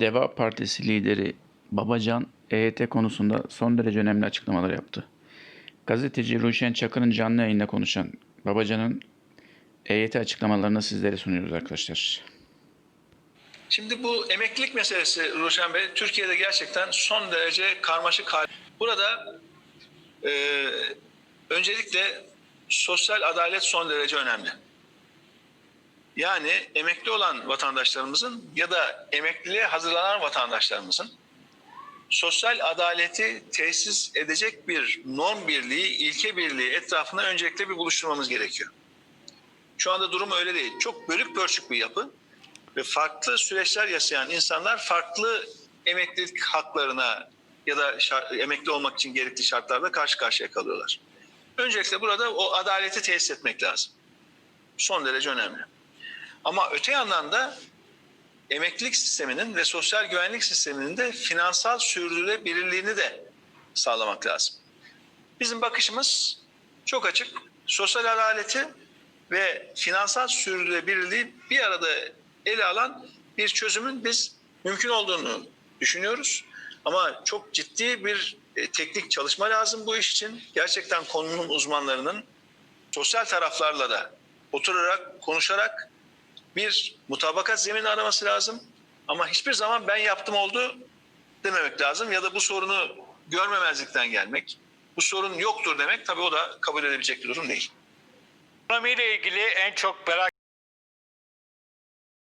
Deva Partisi lideri Babacan EYT konusunda son derece önemli açıklamalar yaptı. Gazeteci Ruşen Çakır'ın canlı yayında konuşan Babacan'ın EYT açıklamalarını sizlere sunuyoruz arkadaşlar. Şimdi bu emeklilik meselesi Ruşen Bey Türkiye'de gerçekten son derece karmaşık hal. Burada e, öncelikle sosyal adalet son derece önemli. Yani emekli olan vatandaşlarımızın ya da emekliliğe hazırlanan vatandaşlarımızın sosyal adaleti tesis edecek bir norm birliği, ilke birliği etrafında öncelikle bir buluşturmamız gerekiyor. Şu anda durum öyle değil. Çok bölük pörçük bir yapı ve farklı süreçler yaşayan insanlar farklı emeklilik haklarına ya da şar- emekli olmak için gerekli şartlarda karşı karşıya kalıyorlar. Öncelikle burada o adaleti tesis etmek lazım. Son derece önemli. Ama öte yandan da emeklilik sisteminin ve sosyal güvenlik sisteminin de finansal sürdürülebilirliğini de sağlamak lazım. Bizim bakışımız çok açık. Sosyal adaleti ve finansal sürdürülebilirliği bir arada ele alan bir çözümün biz mümkün olduğunu düşünüyoruz. Ama çok ciddi bir e, teknik çalışma lazım bu iş için. Gerçekten konunun uzmanlarının sosyal taraflarla da oturarak, konuşarak bir mutabakat zemini araması lazım. Ama hiçbir zaman ben yaptım oldu dememek lazım ya da bu sorunu görmemezlikten gelmek. Bu sorun yoktur demek tabii o da kabul edebilecek bir durum değil. Ekonomiyle ilgili en çok merak